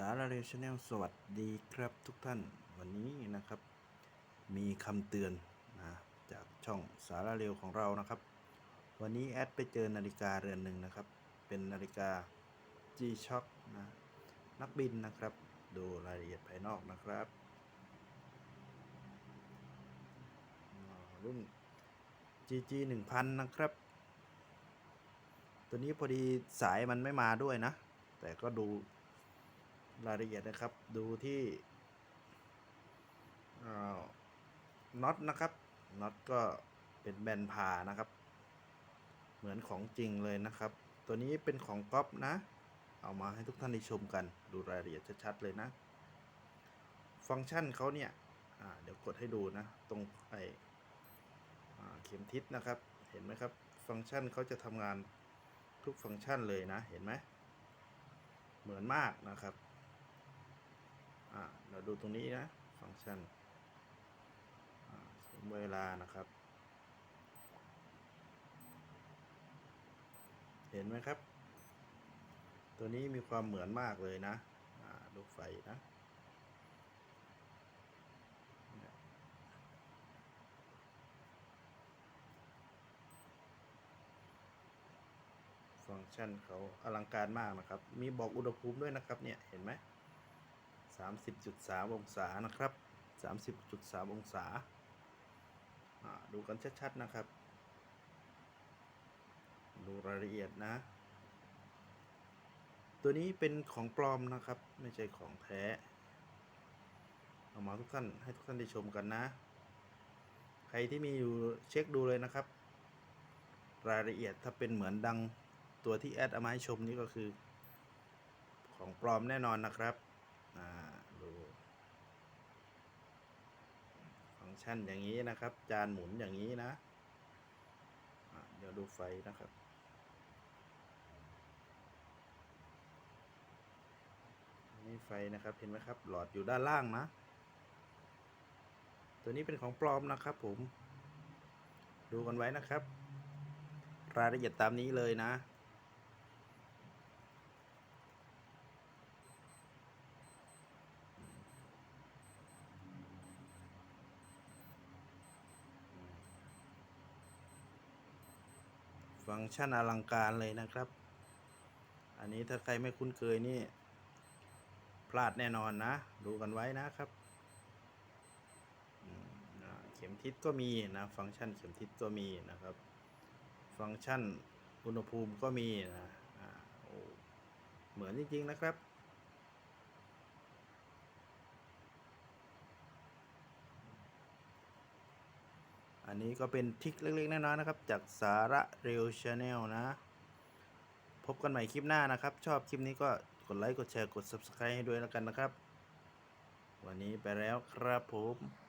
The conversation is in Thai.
สารเรชแนลสวัสดีครับทุกท่านวันนี้นะครับ มีคำเตือนนะจากช่องสารเร็วของเรานะครับ วันนี้แอดไปเจอนาฬิกาเรือนหนึ่งนะครับ เป็นนาฬิกา G-Shock นะนักบินนะครับ ดูรายละเอียดภายนอกนะครับรุ่น GG 1000 นะครับ ตัวนี้พอดีสายมันไม่มาด้วยนะ แต่ก็ดู รายละเอียดนะครับ ดูที่น็อตนะครับน็อตก็เป็นแบนพานะครับ เหมือนของจริงเลยนะครับ ตัวนี้เป็นของก๊อปนะ เอามาให้ทุกท่านได้ชมกัน ดูรายละเอียดชัดๆเลยนะ ฟังก์ชันเขาเนี่ยเดี๋ยวกดให้ดูนะ ตรงไอเข็มทิศนะครับ เห็นไหมครับ ฟังก์ชันเขาจะทำงานทุกฟังก์ชันเลยนะ เห็นไหม เหมือนมากนะครับ ดูตรงนี้นะ ฟังก์ชันเวลานะครับ เห็นไหมครับ ตัวนี้มีความเหมือนมากเลยนะลูกไฟนะฟังก์ชันเขาอลังการมากนะครับ มีบอกอุณหภูมิด้วยนะครับเนี่ย เห็นไหม สามสิบจุดสามองศานะครับสามสิบจุดสามองศาอ่าดูกันชัดๆนะครับ ดูรายละเอียดนะ ตัวนี้เป็นของปลอมนะครับ ไม่ใช่ของแท้ เอามาทุกท่านให้ทุกท่านได้ชมกันนะ ใครที่มีอยู่เช็คดูเลยนะครับ รายละเอียดถ้าเป็นเหมือนดังตัวที่แอดเอามาให้ชมนี่ก็คือ ของปลอมแน่นอนนะครับ อ่าดูฟังก์ชันอย่างนี้นะครับ จานหมุนอย่างนี้นะเดี๋ยวดูไฟนะครับนี่ไฟนะครับเห็นไหมครับ หลอดอยู่ด้านล่างนะ ตัวนี้เป็นของปลอมนะครับ ผม ดูกันไว้นะครับ รายละเอียดตามนี้เลยนะ ฟังก์ชันอลังการเลยนะครับ อันนี้ถ้าใครไม่คุ้นเคยนี่ พลาดแน่นอนนะ ดูกันไว้นะครับเข็มทิศก็มีนะ ฟังก์ชันเข็มทิศก็มีนะครับ ฟังก์ชันอุณหภูมิก็มีนะเหมือนจริง ๆ นะครับ อันนี้ก็เป็นทิคเล็กๆน้อยๆนะครับ จากสาระเรียวชาแนลนะ พบกันใหม่คลิปหน้านะครับ ชอบคลิปนี้ก็กดไลค์ กดแชร์ กด Subscribe ให้ด้วยแล้วกันนะครับ วันนี้ไปแล้วครับผม